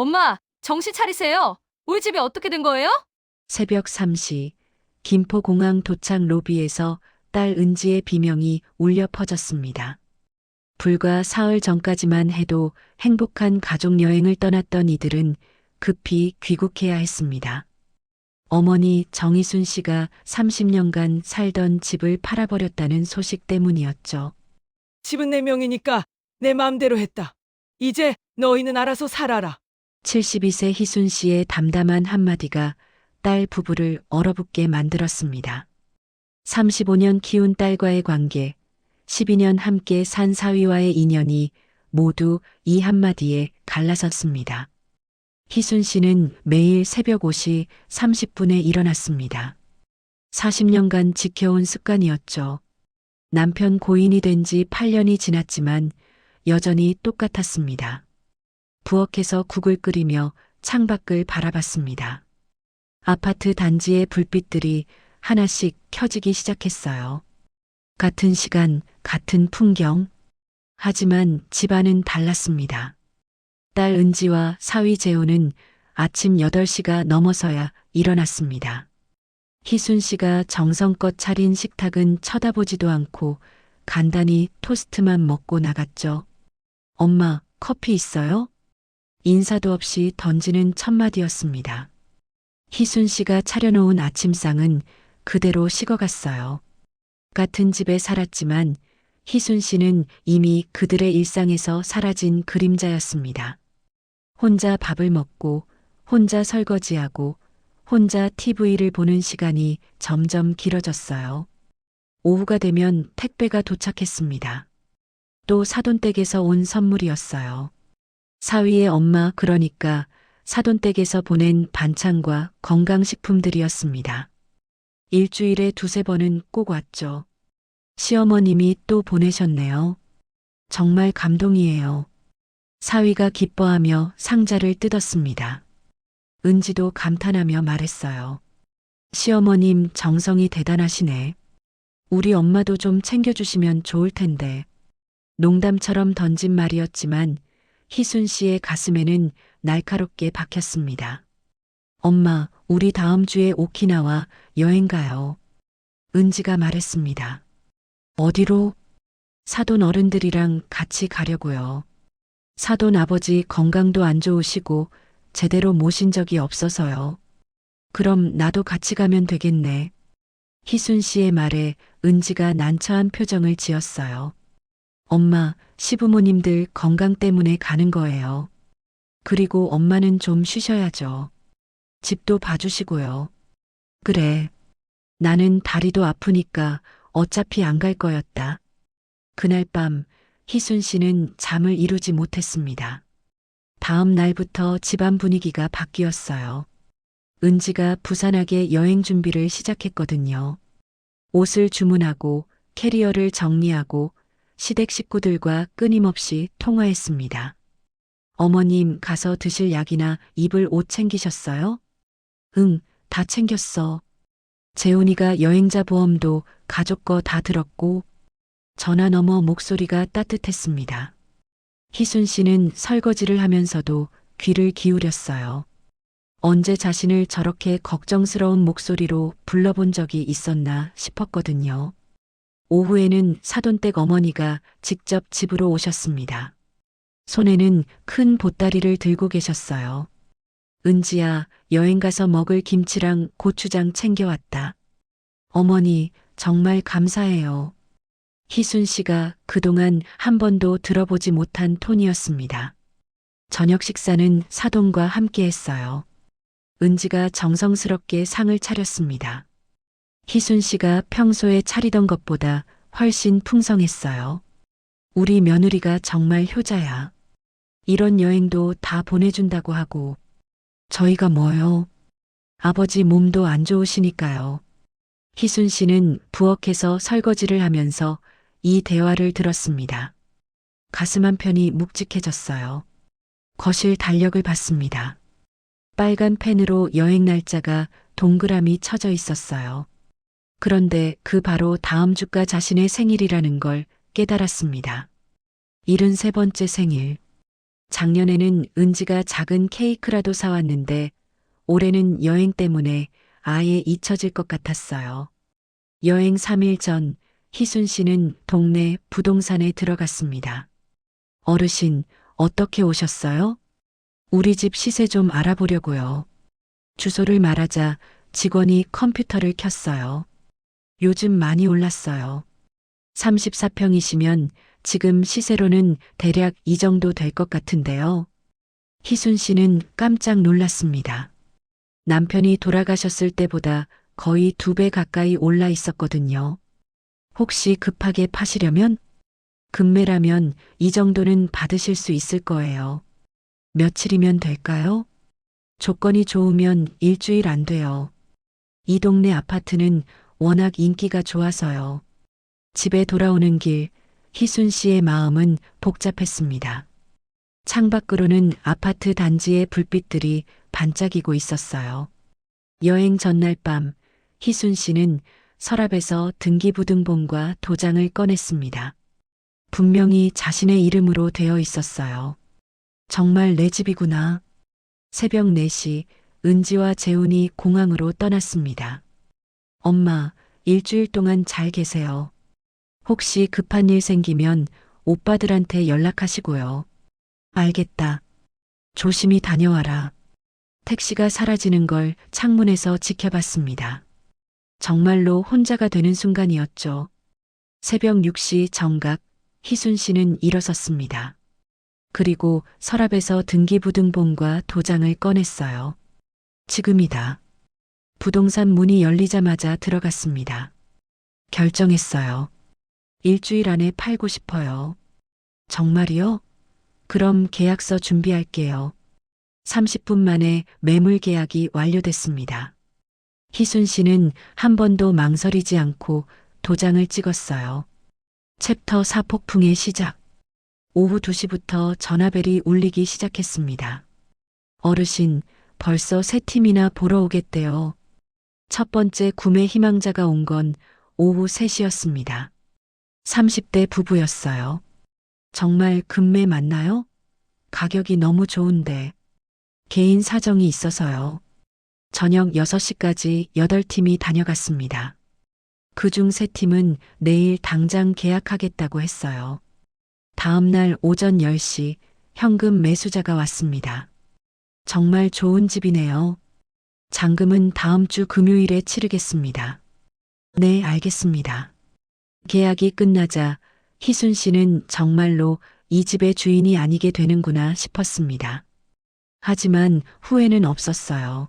엄마, 정신 차리세요. 우리 집이 어떻게 된 거예요? 새벽 3시 김포공항 도착 로비에서 딸 은지의 비명이 울려 퍼졌습니다. 불과 사흘 전까지만 해도 행복한 가족 여행을 떠났던 이들은 급히 귀국해야 했습니다. 어머니 정희순 씨가 30년간 살던 집을 팔아버렸다는 소식 때문이었죠. 집은 내 명이니까 내 마음대로 했다. 이제 너희는 알아서 살아라. 72세 희순 씨의 담담한 한마디가 딸 부부를 얼어붙게 만들었습니다. 35년 키운 딸과의 관계, 12년 함께 산 사위와의 인연이 모두 이 한마디에 갈라섰습니다. 희순 씨는 매일 새벽 5시 30분에 일어났습니다. 40년간 지켜온 습관이었죠. 남편 고인이 된 지 8년이 지났지만 여전히 똑같았습니다. 부엌에서 국을 끓이며 창밖을 바라봤습니다. 아파트 단지의 불빛들이 하나씩 켜지기 시작했어요. 같은 시간, 같은 풍경. 하지만 집안은 달랐습니다. 딸 은지와 사위 재호는 아침 8시가 넘어서야 일어났습니다. 희순 씨가 정성껏 차린 식탁은 쳐다보지도 않고 간단히 토스트만 먹고 나갔죠. 엄마, 커피 있어요? 인사도 없이 던지는 첫마디였습니다. 희순 씨가 차려놓은 아침상은 그대로 식어갔어요. 같은 집에 살았지만 희순 씨는 이미 그들의 일상에서 사라진 그림자였습니다. 혼자 밥을 먹고, 혼자 설거지하고, 혼자 TV를 보는 시간이 점점 길어졌어요. 오후가 되면 택배가 도착했습니다. 또 사돈댁에서 온 선물이었어요. 사위의 엄마 그러니까 사돈댁에서 보낸 반찬과 건강식품들이었습니다. 일주일에 두세 번은 꼭 왔죠. 시어머님이 또 보내셨네요. 정말 감동이에요. 사위가 기뻐하며 상자를 뜯었습니다. 은지도 감탄하며 말했어요. 시어머님 정성이 대단하시네. 우리 엄마도 좀 챙겨주시면 좋을 텐데. 농담처럼 던진 말이었지만 희순 씨의 가슴에는 날카롭게 박혔습니다. 엄마, 우리 다음 주에 오키나와 여행 가요. 은지가 말했습니다. 어디로? 사돈 어른들이랑 같이 가려고요. 사돈 아버지 건강도 안 좋으시고 제대로 모신 적이 없어서요. 그럼 나도 같이 가면 되겠네. 희순 씨의 말에 은지가 난처한 표정을 지었어요. 엄마, 시부모님들 건강 때문에 가는 거예요. 그리고 엄마는 좀 쉬셔야죠. 집도 봐주시고요. 그래. 나는 다리도 아프니까 어차피 안 갈 거였다. 그날 밤 희순 씨는 잠을 이루지 못했습니다. 다음 날부터 집안 분위기가 바뀌었어요. 은지가 부산하게 여행 준비를 시작했거든요. 옷을 주문하고 캐리어를 정리하고 시댁 식구들과 끊임없이 통화했습니다. 어머님 가서 드실 약이나 입을 옷 챙기셨어요? 응, 다 챙겼어. 재훈이가 여행자 보험도 가족 거 다 들었고 전화 너머 목소리가 따뜻했습니다. 희순 씨는 설거지를 하면서도 귀를 기울였어요. 언제 자신을 저렇게 걱정스러운 목소리로 불러본 적이 있었나 싶었거든요. 오후에는 사돈댁 어머니가 직접 집으로 오셨습니다. 손에는 큰 보따리를 들고 계셨어요. 은지야, 여행 가서 먹을 김치랑 고추장 챙겨왔다. 어머니, 정말 감사해요. 희순 씨가 그동안 한 번도 들어보지 못한 톤이었습니다. 저녁 식사는 사돈과 함께 했어요. 은지가 정성스럽게 상을 차렸습니다. 희순 씨가 평소에 차리던 것보다 훨씬 풍성했어요. 우리 며느리가 정말 효자야. 이런 여행도 다 보내준다고 하고. 저희가 뭐요? 아버지 몸도 안 좋으시니까요. 희순 씨는 부엌에서 설거지를 하면서 이 대화를 들었습니다. 가슴 한편이 묵직해졌어요. 거실 달력을 봤습니다. 빨간 펜으로 여행 날짜가 동그라미 쳐져 있었어요. 그런데 그 바로 다음 주가 자신의 생일이라는 걸 깨달았습니다. 73번째 생일. 작년에는 은지가 작은 케이크라도 사왔는데 올해는 여행 때문에 아예 잊혀질 것 같았어요. 여행 3일 전 희순 씨는 동네 부동산에 들어갔습니다. 어르신, 어떻게 오셨어요? 우리 집 시세 좀 알아보려고요. 주소를 말하자 직원이 컴퓨터를 켰어요. 요즘 많이 올랐어요. 34평이시면 지금 시세로는 대략 이 정도 될 것 같은데요. 희순 씨는 깜짝 놀랐습니다. 남편이 돌아가셨을 때보다 거의 두 배 가까이 올라 있었거든요. 혹시 급하게 파시려면? 금매라면 이 정도는 받으실 수 있을 거예요. 며칠이면 될까요? 조건이 좋으면 일주일 안 돼요. 이 동네 아파트는 워낙 인기가 좋아서요. 집에 돌아오는 길, 희순 씨의 마음은 복잡했습니다. 창밖으로는 아파트 단지의 불빛들이 반짝이고 있었어요. 여행 전날 밤, 희순 씨는 서랍에서 등기부등본과 도장을 꺼냈습니다. 분명히 자신의 이름으로 되어 있었어요. 정말 내 집이구나. 새벽 4시 은지와 재훈이 공항으로 떠났습니다. 엄마, 일주일 동안 잘 계세요. 혹시 급한 일 생기면 오빠들한테 연락하시고요. 알겠다. 조심히 다녀와라. 택시가 사라지는 걸 창문에서 지켜봤습니다. 정말로 혼자가 되는 순간이었죠. 새벽 6시 정각 희순 씨는 일어섰습니다. 그리고 서랍에서 등기부등본과 도장을 꺼냈어요. 지금이다. 부동산 문이 열리자마자 들어갔습니다. 결정했어요. 일주일 안에 팔고 싶어요. 정말이요? 그럼 계약서 준비할게요. 30분 만에 매물 계약이 완료됐습니다. 희순 씨는 한 번도 망설이지 않고 도장을 찍었어요. 챕터 4 폭풍의 시작. 오후 2시부터 전화벨이 울리기 시작했습니다. 어르신, 벌써 세 팀이나 보러 오겠대요. 첫 번째 구매 희망자가 온 건 오후 3시였습니다. 30대 부부였어요. 정말 금매 맞나요? 가격이 너무 좋은데. 개인 사정이 있어서요. 저녁 6시까지 8팀이 다녀갔습니다. 그중 3팀은 내일 당장 계약하겠다고 했어요. 다음날 오전 10시 현금 매수자가 왔습니다. 정말 좋은 집이네요. 잔금은 다음 주 금요일에 치르겠습니다. 네, 알겠습니다. 계약이 끝나자 희순 씨는 정말로 이 집의 주인이 아니게 되는구나 싶었습니다. 하지만 후회는 없었어요.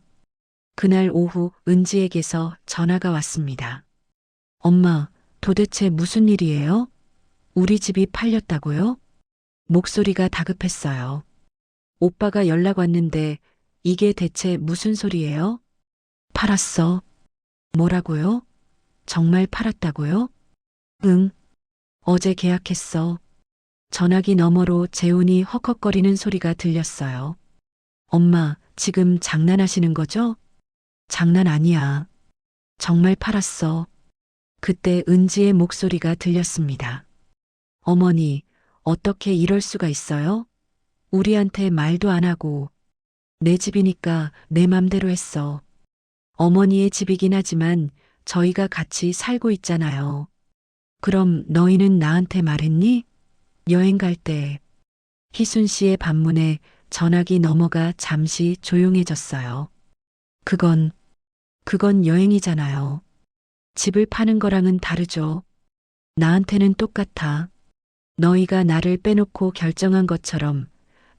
그날 오후 은지에게서 전화가 왔습니다. 엄마, 도대체 무슨 일이에요? 우리 집이 팔렸다고요? 목소리가 다급했어요. 오빠가 연락 왔는데 이게 대체 무슨 소리예요? 팔았어. 뭐라고요? 정말 팔았다고요? 응. 어제 계약했어. 전화기 너머로 재훈이 헉헉거리는 소리가 들렸어요. 엄마, 지금 장난하시는 거죠? 장난 아니야. 정말 팔았어. 그때 은지의 목소리가 들렸습니다. 어머니, 어떻게 이럴 수가 있어요? 우리한테 말도 안 하고. 내 집이니까 내 맘대로 했어. 어머니의 집이긴 하지만 저희가 같이 살고 있잖아요. 그럼 너희는 나한테 말했니? 여행 갈 때. 희순 씨의 반문에 전화기 넘어가 잠시 조용해졌어요. 그건, 그건 여행이잖아요. 집을 파는 거랑은 다르죠. 나한테는 똑같아. 너희가 나를 빼놓고 결정한 것처럼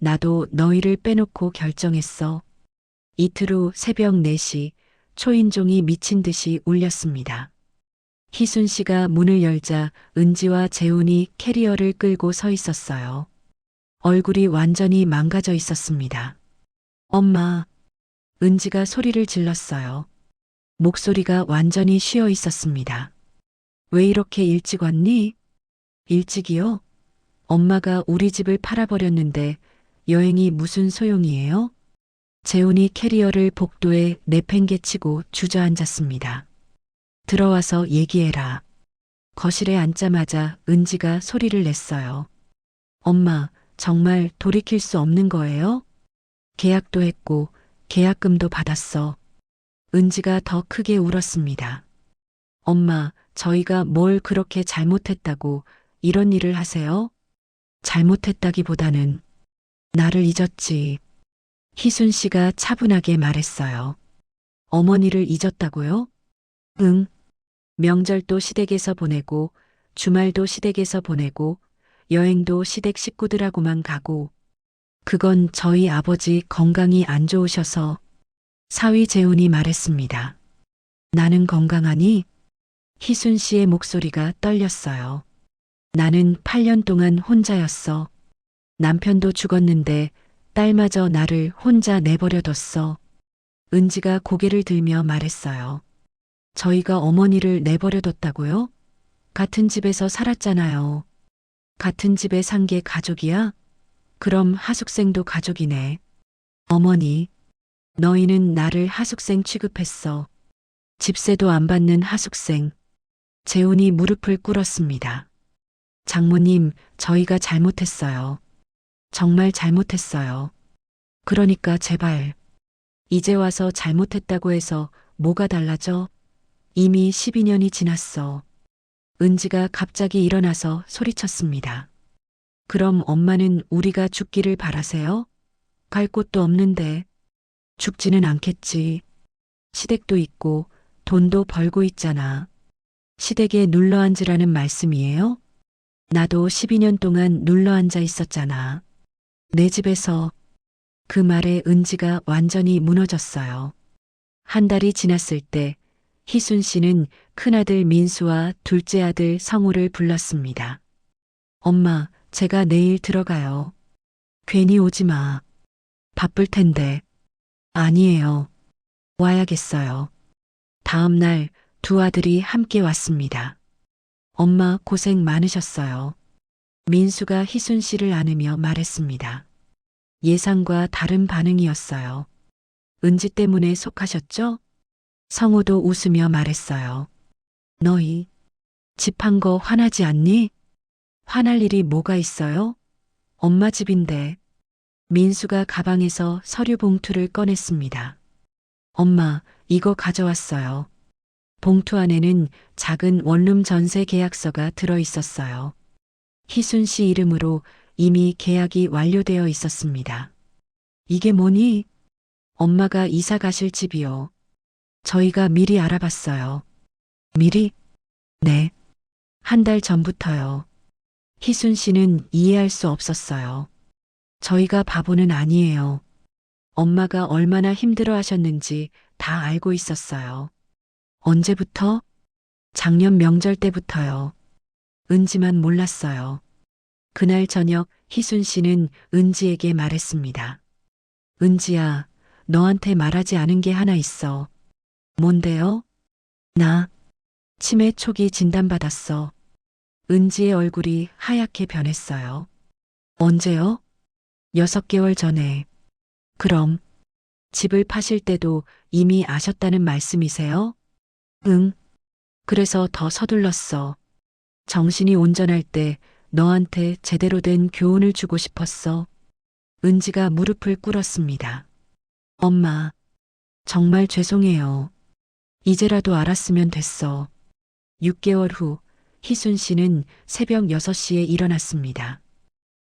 나도 너희를 빼놓고 결정했어. 이틀 후 새벽 4시 초인종이 미친 듯이 울렸습니다. 희순 씨가 문을 열자 은지와 재훈이 캐리어를 끌고 서 있었어요. 얼굴이 완전히 망가져 있었습니다. 엄마, 은지가 소리를 질렀어요. 목소리가 완전히 쉬어 있었습니다. 왜 이렇게 일찍 왔니? 일찍이요? 엄마가 우리 집을 팔아버렸는데 여행이 무슨 소용이에요? 재훈이 캐리어를 복도에 내팽개치고 주저앉았습니다. 들어와서 얘기해라. 거실에 앉자마자 은지가 소리를 냈어요. 엄마, 정말 돌이킬 수 없는 거예요? 계약도 했고 계약금도 받았어. 은지가 더 크게 울었습니다. 엄마, 저희가 뭘 그렇게 잘못했다고 이런 일을 하세요? 잘못했다기보다는 나를 잊었지. 희순 씨가 차분하게 말했어요. 어머니를 잊었다고요? 응. 명절도 시댁에서 보내고, 주말도 시댁에서 보내고, 여행도 시댁 식구들하고만 가고, 그건 저희 아버지 건강이 안 좋으셔서 사위 재훈이 말했습니다. 나는 건강하니? 희순 씨의 목소리가 떨렸어요. 나는 8년 동안 혼자였어. 남편도 죽었는데 딸마저 나를 혼자 내버려뒀어. 은지가 고개를 들며 말했어요. 저희가 어머니를 내버려뒀다고요? 같은 집에서 살았잖아요. 같은 집에 산 게 가족이야? 그럼 하숙생도 가족이네. 어머니, 너희는 나를 하숙생 취급했어. 집세도 안 받는 하숙생. 재훈이 무릎을 꿇었습니다. 장모님, 저희가 잘못했어요. 정말 잘못했어요. 그러니까 제발. 이제 와서 잘못했다고 해서 뭐가 달라져? 이미 12년이 지났어. 은지가 갑자기 일어나서 소리쳤습니다. 그럼 엄마는 우리가 죽기를 바라세요? 갈 곳도 없는데. 죽지는 않겠지. 시댁도 있고 돈도 벌고 있잖아. 시댁에 눌러 앉으라는 말씀이에요? 나도 12년 동안 눌러 앉아 있었잖아. 내 집에서 그 말에 은지가 완전히 무너졌어요. 한 달이 지났을 때 희순 씨는 큰아들 민수와 둘째 아들 성우를 불렀습니다. 엄마, 제가 내일 들어가요. 괜히 오지 마. 바쁠 텐데. 아니에요. 와야겠어요. 다음 날 두 아들이 함께 왔습니다. 엄마 고생 많으셨어요. 민수가 희순 씨를 안으며 말했습니다. 예상과 다른 반응이었어요. 은지 때문에 속하셨죠? 성우도 웃으며 말했어요. 너희 집 한 거 화나지 않니? 화날 일이 뭐가 있어요? 엄마 집인데. 민수가 가방에서 서류 봉투를 꺼냈습니다. 엄마, 이거 가져왔어요. 봉투 안에는 작은 원룸 전세 계약서가 들어 있었어요. 희순 씨 이름으로 이미 계약이 완료되어 있었습니다. 이게 뭐니? 엄마가 이사 가실 집이요. 저희가 미리 알아봤어요. 미리? 네. 한 달 전부터요. 희순 씨는 이해할 수 없었어요. 저희가 바보는 아니에요. 엄마가 얼마나 힘들어 하셨는지 다 알고 있었어요. 언제부터? 작년 명절 때부터요. 은지만 몰랐어요. 그날 저녁 희순 씨는 은지에게 말했습니다. 은지야, 너한테 말하지 않은 게 하나 있어. 뭔데요? 나 치매 초기 진단받았어. 은지의 얼굴이 하얗게 변했어요. 언제요? 여섯 개월 전에. 그럼 집을 파실 때도 이미 아셨다는 말씀이세요? 응. 그래서 더 서둘렀어. 정신이 온전할 때 너한테 제대로 된 교훈을 주고 싶었어. 은지가 무릎을 꿇었습니다. 엄마, 정말 죄송해요. 이제라도 알았으면 됐어. 6개월 후 희순 씨는 새벽 6시에 일어났습니다.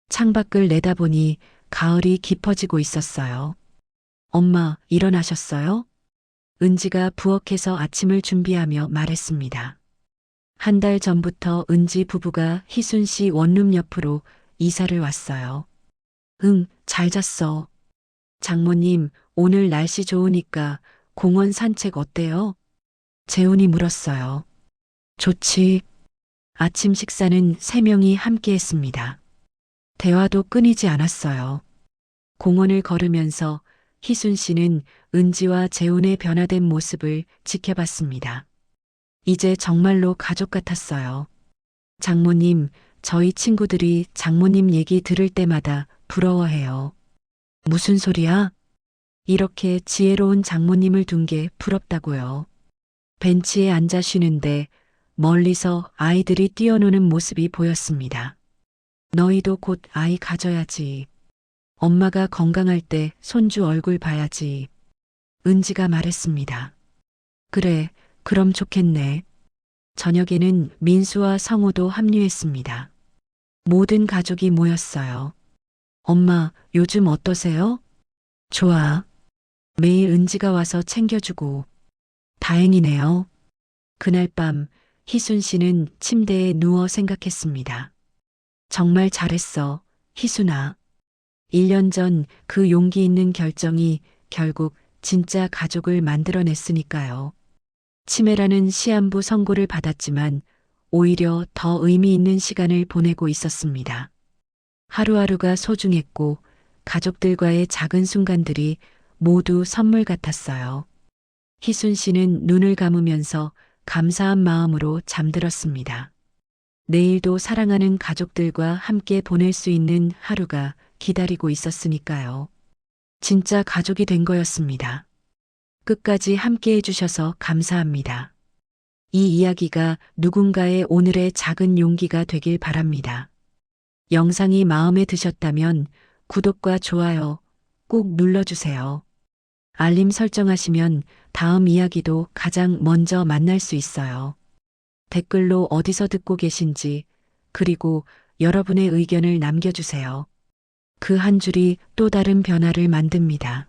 창밖을 내다보니 가을이 깊어지고 있었어요. 엄마, 일어나셨어요? 은지가 부엌에서 아침을 준비하며 말했습니다. 한 달 전부터 은지 부부가 희순 씨 원룸 옆으로 이사를 왔어요. 응, 잘 잤어. 장모님, 오늘 날씨 좋으니까 공원 산책 어때요? 재훈이 물었어요. 좋지. 아침 식사는 세 명이 함께 했습니다. 대화도 끊이지 않았어요. 공원을 걸으면서 희순 씨는 은지와 재훈의 변화된 모습을 지켜봤습니다. 이제 정말로 가족 같았어요. 장모님, 저희 친구들이 장모님 얘기 들을 때마다 부러워해요. 무슨 소리야? 이렇게 지혜로운 장모님을 둔 게 부럽다고요. 벤치에 앉아 쉬는데 멀리서 아이들이 뛰어노는 모습이 보였습니다. 너희도 곧 아이 가져야지. 엄마가 건강할 때 손주 얼굴 봐야지. 은지가 말했습니다. 그래, 그럼 좋겠네. 저녁에는 민수와 성우도 합류했습니다. 모든 가족이 모였어요. 엄마, 요즘 어떠세요? 좋아. 매일 은지가 와서 챙겨주고. 다행이네요. 그날 밤 희순 씨는 침대에 누워 생각했습니다. 정말 잘했어, 희순아. 1년 전 그 용기 있는 결정이 결국 진짜 가족을 만들어냈으니까요. 치매라는 시한부 선고를 받았지만 오히려 더 의미 있는 시간을 보내고 있었습니다. 하루하루가 소중했고 가족들과의 작은 순간들이 모두 선물 같았어요. 희순 씨는 눈을 감으면서 감사한 마음으로 잠들었습니다. 내일도 사랑하는 가족들과 함께 보낼 수 있는 하루가 기다리고 있었으니까요. 진짜 가족이 된 거였습니다. 끝까지 함께 해주셔서 감사합니다. 이 이야기가 누군가의 오늘의 작은 용기가 되길 바랍니다. 영상이 마음에 드셨다면 구독과 좋아요 꼭 눌러주세요. 알림 설정하시면 다음 이야기도 가장 먼저 만날 수 있어요. 댓글로 어디서 듣고 계신지, 그리고 여러분의 의견을 남겨주세요. 그 한 줄이 또 다른 변화를 만듭니다.